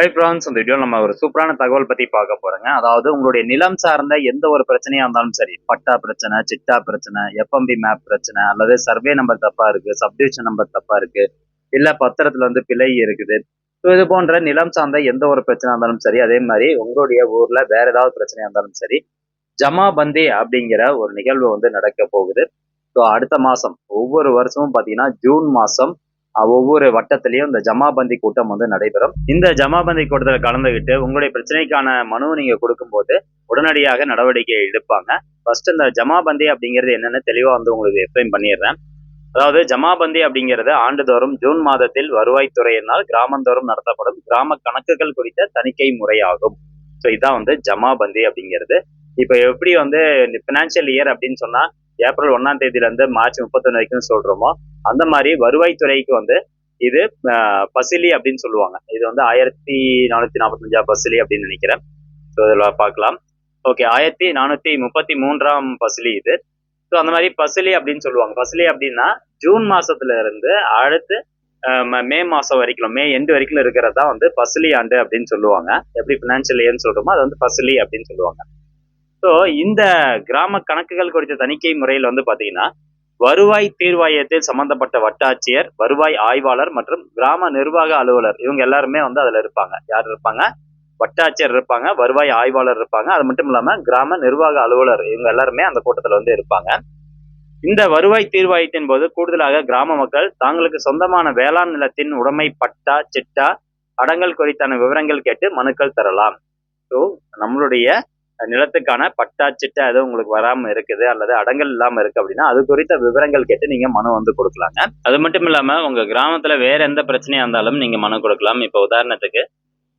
High France இந்த video நம்ம ஒரு சூப்பரான தகவல் பத்தி பார்க்க போறோங்க. அதாவது உங்களுடைய நிலம் சார்ந்த எந்த ஒரு பிரச்சனையா இருந்தாலும் சரி பட்டா பிரச்சனை சிட்டா பிரச்சனை எஃப்எம்பி மேப் பிரச்சனை அல்லது சர்வே நம்பர் தப்பா இருக்கு சப்டிவிஷன் நம்பர் தப்பா இருக்கு இல்ல பத்திரத்துல வந்து பிழை இருக்குது. ஸோ இது போன்ற நிலம் சார்ந்த எந்த ஒரு பிரச்சனை இருந்தாலும் சரி அதே மாதிரி உங்களுடைய ஊர்ல வேற ஏதாவது பிரச்சனையா இருந்தாலும் சரி ஜமாபந்தி அப்படிங்கிற ஒரு நிகழ்வு வந்து நடக்க போகுது. ஸோ அடுத்த மாசம் ஒவ்வொரு வருஷமும் பார்த்தீங்கன்னா ஜூன் மாசம் ஒவ்வொரு வட்டத்திலையும் இந்த ஜமாபந்தி கூட்டம் வந்து நடைபெறும். இந்த ஜமாபந்தி கூட்டத்தில் கலந்துக்கிட்டு உங்களுடைய பிரச்சனைக்கான மனு நீங்க கொடுக்கும்போது உடனடியாக நடவடிக்கை எடுப்பாங்க. ஃபர்ஸ்ட் இந்த ஜமாபந்தி அப்படிங்கிறது என்னன்னு தெளிவா வந்து உங்களுக்கு எக்ஸ்பிளைன் பண்ணிடுறேன். அதாவது ஜமாபந்தி அப்படிங்கிறது ஆண்டுதோறும் ஜூன் மாதத்தில் வருவாய்த்துறையினால் கிராமந்தோறும் நடத்தப்படும் கிராம கணக்குகள் குறித்த தணிக்கை முறையாகும். ஸோ இதான் வந்து ஜமாபந்தி அப்படிங்கிறது. இப்போ எப்படி வந்து ஃபினான்ஷியல் இயர் அப்படின்னு சொன்னா ஏப்ரல் ஒன்னாம் தேதியில இருந்து மார்ச் முப்பத்தொன்னு வரைக்கும் சொல்றோமோ அந்த மாதிரி வருவாய்த்துறைக்கு வந்து இது பசிலி அப்படின்னு சொல்லுவாங்க. இது வந்து ஆயிரத்தி நானூத்தி நாற்பத்தஞ்சா பசிலி அப்படின்னு நினைக்கிறேன். ஸோ இதில் பார்க்கலாம். ஓகே ஆயிரத்தி நானூத்தி முப்பத்தி மூன்றாம் பசிலி இது. ஸோ அந்த மாதிரி பசிலி அப்படின்னு சொல்லுவாங்க. பசிலி அப்படின்னா ஜூன் மாசத்துல இருந்து அடுத்து மே மாசம் வரைக்கும் மே எண்டு வரைக்கும் இருக்கிறது தான் வந்து பசிலி ஆண்டு அப்படின்னு சொல்லுவாங்க. எப்படி ஃபினான்ஷியல் இயர்னு சொல்றோமோ அது வந்து பசிலி அப்படின்னு சொல்லுவாங்க. ஸோ இந்த கிராம கணக்குகள் குறித்த தணிக்கை முறையில் வந்து பாத்தீங்கன்னா வருவாய் தீர்வாயத்தில் சம்பந்தப்பட்ட வட்டாட்சியர் வருவாய் ஆய்வாளர் மற்றும் கிராம நிர்வாக அலுவலர் இவங்க எல்லாருமே வந்து அதுல இருப்பாங்க. யார் இருப்பாங்க? வட்டாட்சியர் இருப்பாங்க வருவாய் ஆய்வாளர் இருப்பாங்க. அது மட்டும் இல்லாம கிராம நிர்வாக அலுவலர் இவங்க எல்லாருமே அந்த கூட்டத்துல வந்து இருப்பாங்க. இந்த வருவாய் தீர்வாயத்தின் போது கூடுதலாக கிராம மக்கள் தாங்களுக்கு சொந்தமான வேளாண் நிலத்தின் உடைமை பட்டா சிட்டா அடங்கல் குறித்தான விவரங்கள் கேட்டு மனுக்கள் தரலாம். ஸோ நம்மளுடைய நிலத்துக்கான பட்டா எதுவும் உங்களுக்கு வராம இருக்குது அல்லது அடங்கல் இல்லாம இருக்கு அப்படின்னா அது குறித்த விவரங்கள் கேட்டு நீங்க மனு வந்து கொடுக்கலாங்க. அது மட்டும் இல்லாம உங்க கிராமத்துல வேற எந்த பிரச்சனையா இருந்தாலும் நீங்க மனு கொடுக்கலாம். இப்போ உதாரணத்துக்கு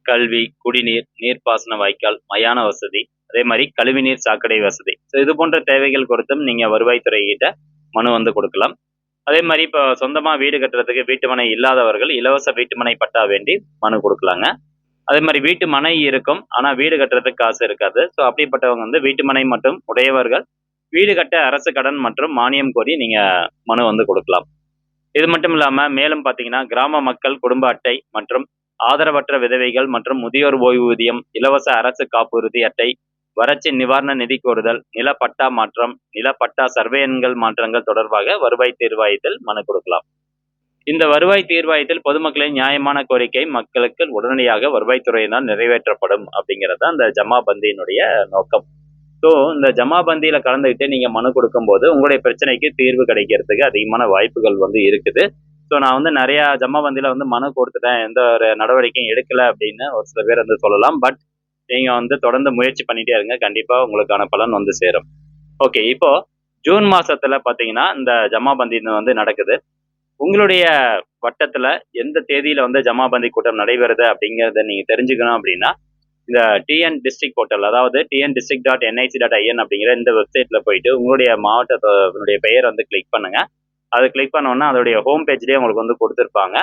கல்வி குடிநீர் நீர்ப்பாசன வாய்க்கால் மயான வசதி அதே மாதிரி கழிவுநீர் சாக்கடை வசதி. ஸோ இது போன்ற தேவைகள் குறித்தும் நீங்க வருவாய்த்துறை கிட்ட மனு வந்து கொடுக்கலாம். அதே மாதிரி இப்போ சொந்தமா வீடு கட்டுறதுக்கு வீட்டுமனை இல்லாதவர்கள் இலவச வீட்டுமனை பட்டா வேண்டி மனு கொடுக்கலாங்க. அதே மாதிரி வீட்டு மனை இருக்கும். ஆனா வீடு கட்டுறதுக்கு காசு இருக்காது. ஸோ அப்படிப்பட்டவங்க வந்து வீட்டு மனை மற்றும் உடையவர்கள். வீடு கட்ட அரசு கடன் மற்றும் மானியம் கோரி நீங்க மனு வந்து கொடுக்கலாம். இது மட்டும் இல்லாம மேலும் பாத்தீங்கன்னா கிராம மக்கள் குடும்ப அட்டை மற்றும் ஆதரவற்ற விதவைகள் மற்றும் முதியோர் ஓய்வூதியம் இலவச அரசு காப்புறுதி அட்டை வறட்சி நிவாரண நிதி கோருதல் நில பட்டா மாற்றம் நில பட்டா சர்வே எண்கள் மாற்றங்கள் தொடர்பாக வருவாய் தீர்வாயத்தில் மனு கொடுக்கலாம். இந்த வருவாய் தீர்வாயத்தில் பொதுமக்களின் நியாயமான கோரிக்கை மக்களுக்கு உடனடியாக வருவாய்த்துறையினால் நிறைவேற்றப்படும் அப்படிங்கிறது அந்த ஜமாபந்தியினுடைய நோக்கம். ஸோ இந்த ஜமாபந்தியில் கலந்துக்கிட்டு நீங்கள் மனு கொடுக்கும்போது உங்களுடைய பிரச்சனைக்கு தீர்வு கிடைக்கிறதுக்கு அதிகமான வாய்ப்புகள் வந்து இருக்குது. ஸோ நான் வந்து நிறையா ஜமாபந்தியில் வந்து மனு கொடுத்துட்டேன். எந்த ஒரு நடவடிக்கையும் எடுக்கலை அப்படின்னு ஒரு சில பேர் வந்து சொல்லலாம். பட் நீங்கள் வந்து தொடர்ந்து முயற்சி பண்ணிட்டே இருங்க. கண்டிப்பாக உங்களுக்கான பலன் வந்து சேரும். ஓகே இப்போ ஜூன் மாசத்துல பாத்தீங்கன்னா இந்த ஜமாபந்தி வந்து நடக்குது. உங்களுடைய வட்டத்துல எந்த தேதியில வந்து ஜமாபந்தி கூட்டம் நடைபெறுது அப்படிங்கறத நீங்க தெரிஞ்சுக்கணும் அப்படின்னா இந்த டிஎன் டிஸ்ட்ரிக்ட் போர்ட்டல் அதாவது TN district dot NIC dot IN அப்படிங்கிற இந்த வெப்சைட்ல போயிட்டு உங்களுடைய மாவட்டத்தினுடைய பெயர் வந்து கிளிக் பண்ணுங்க. அது கிளிக் பண்ணோன்னா அதோடைய ஹோம் பேஜ்லேயே உங்களுக்கு வந்து கொடுத்துருப்பாங்க.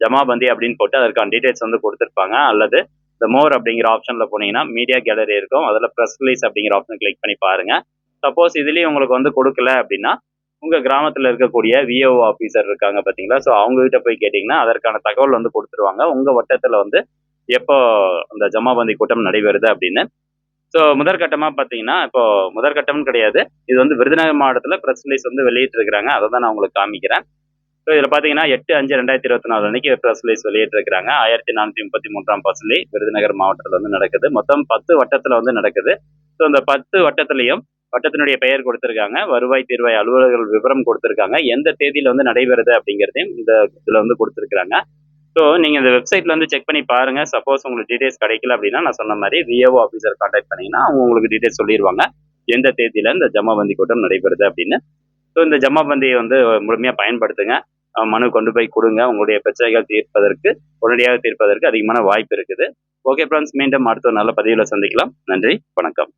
ஜமாபந்தி அப்படின்னு போட்டு அதற்கான டீடைல்ஸ் வந்து கொடுத்துருப்பாங்க. அல்லது இந்த மோர் அப்படிங்கிற ஆப்ஷன்ல போனீங்கன்னா மீடியா கேலரி இருக்கும். அதில் ப்ரெஸ் ரிலீஸ் அப்படிங்கிற ஆப்ஷன் கிளிக் பண்ணி பாருங்க. சப்போஸ் இதுலேயும் உங்களுக்கு வந்து கொடுக்கல அப்படின்னா உங்க கிராமத்துல இருக்கக்கூடிய விஓ ஆஃபீஸர் இருக்காங்க பாத்தீங்களா? ஸோ அவங்க கிட்ட போய் கேட்டீங்கன்னா அதற்கான தகவல் வந்து கொடுத்துருவாங்க. உங்க வட்டத்துல வந்து எப்போ அந்த ஜமாபந்தி கூட்டம் நடைபெறுது அப்படின்னு. ஸோ முதற்கட்டமா பார்த்தீங்கன்னா இப்போ முதற்கட்டம்னு கிடையாது. இது வந்து விருதுநகர் மாவட்டத்தில் ப்ரெஸ் ரிலீஸ் வந்து வெளியிட்டு இருக்கிறாங்க அதை தான் நான் உங்களுக்கு காமிக்கிறேன். ஸோ இதில் பார்த்தீங்கன்னா எட்டு அஞ்சு ரெண்டாயிரத்தி இருபத்தி நாலு அன்னைக்கு ப்ரெஸ் ரிலீஸ் வெளியிட்டிருக்கிறாங்க. ஆயிரத்தி நானூற்றி முப்பத்தி மூன்றாம் பசுலி விருதுநகர் மாவட்டத்தில் வந்து நடக்குது. மொத்தம் பத்து வட்டத்தில் வந்து நடக்குது. ஸோ இந்த பத்து வட்டத்திலையும் வட்டத்தினுடைய பெயர் கொடுத்துருக்காங்க. வருவாய் தீர்வாய் அலுவலர்கள் விவரம் கொடுத்துருக்காங்க. எந்த தேதியில் வந்து நடைபெறுது அப்படிங்கிறதையும் இந்த இதில் வந்து கொடுத்துருக்காங்க ஸோ நீங்கள் இந்த வெப்சைட்ல வந்து செக் பண்ணி பாருங்க. சப்போஸ் உங்களுக்கு டீடைல்ஸ் கிடைக்கல அப்படின்னா நான் சொன்ன மாதிரி விஏஓ ஆஃபீஸர் கான்டாக்ட் பண்ணீங்கன்னா அவங்க உங்களுக்கு டீடைல்ஸ் சொல்லிடுவாங்க எந்த தேதியில் இந்த ஜமாபந்தி கூட்டம் நடைபெறுது அப்படின்னு. ஸோ இந்த ஜமாபந்தியை வந்து முழுமையாக பயன்படுத்துங்க. மனு கொண்டு போய் கொடுங்க. உங்களுடைய பிரச்சனைகள் தீர்ப்பதற்கு உடனடியாக தீர்ப்பதற்கு அதிகமான வாய்ப்பு இருக்குது. ஓகே ஃப்ரெண்ட்ஸ் மீண்டும் அடுத்த நல்ல பதிவில் சந்திக்கலாம். நன்றி வணக்கம்.